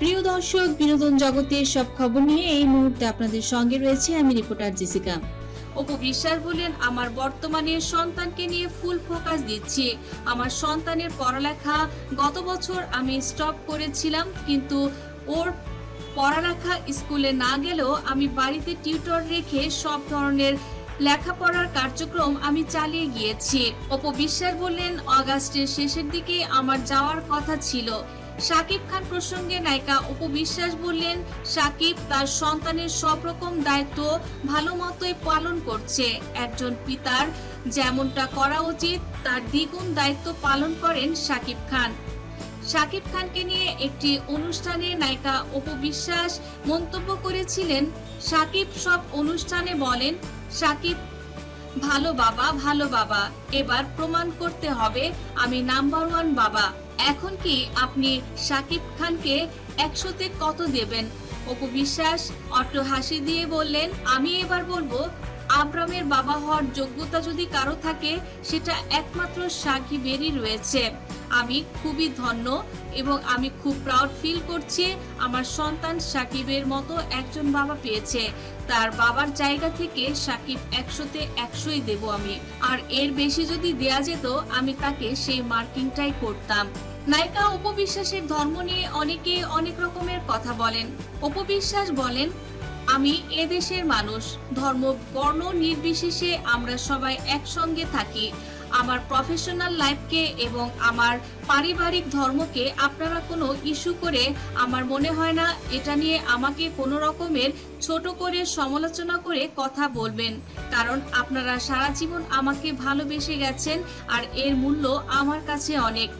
প্রিয় দর্শক, বিনোদন জগতের সব খবর নিয়ে এই মুহূর্তে আপনাদের সঙ্গে রয়েছে আমি রিপোর্টার জেসিকা। অপু বিশ্বাস বললেন, আমার বর্তমানে সন্তানকে নিয়ে ফুল ফোকাস দিচ্ছি। আমার সন্তানের পড়ালেখা, গত বছর আমি স্টপ করেছিলাম, কিন্তু ওর পড়ালেখা স্কুলে না গেলেও আমি বাড়িতে টিউটর রেখে সব ধরনের লেখাপড়ার কার্যক্রম আমি চালিয়ে গিয়েছি। অপু বিশ্বাস বললেন, অগাস্টের শেষের দিকে আমার যাওয়ার কথা ছিল। সাকিব খান প্রসঙ্গে নায়িকা অপু বিশ্বাস বললেন সাকিব তার সন্তানের সব রকম দায়িত্ব ভালো মতোই পালন করছে। একজন পিতার যেমনটা করা উচিত, তার দ্বিগুণ দায়িত্ব পালন করেন সাকিব খান। শাকিব খানকে নিয়ে একটি অনুষ্ঠানে নায়িকা অপু বিশ্বাস মন্তব্য করেছিলেন। সাকিব সব অনুষ্ঠানে বলেন সাকিব ভালো বাবা ভালো বাবা, এবার প্রমাণ করতে হবে আমি নাম্বার ওয়ান বাবা। এখন কি আপনি সাকিব খানকে একশোতে কত দেবেন? অপু বিশ্বাস অট্ট হাসি দিয়ে বললেন, আমি এবার বলব আব্রামের বাবা হওয়ার যোগ্যতা যদি কারও থাকে, সেটা একমাত্র সাকিবেরই রয়েছে। আমি খুবই ধন্য এবং আমি খুব প্রাউড ফিল করছি আমার সন্তান সাকিবের মতো একজন বাবা পেয়েছে। তার বাবার জায়গা থেকে সাকিব একশোতে একশোই দেব আমি। আর এর বেশি যদি দেয়া যেত, আমি তাকে সেই মার্কিংটাই করতাম। নায়িকা উপবিশ্বাসের ধর্ম নিয়ে অনেকে অনেক রকমের কথা বলেন। উপবিশ্বাস বলেন আমি এদেশের মানুষ, ধর্ম, বর্ণ নির্বিশেষে আমরা সবাই একসঙ্গে থাকি। আমার প্রফেশনাল লাইফকে এবং আমার পারিবারিক ধর্মকে আপনারা কোনো ইস্যু করে আমার মনে হয় না, এটা নিয়ে আমাকে কোনো রকমের ছোট করে সমালোচনা করে কথা বলবেন। কারণ আপনারা সারা জীবন আমাকে ভালোবেসে গেছেন আর এর মূল্য আমার কাছে অনেক।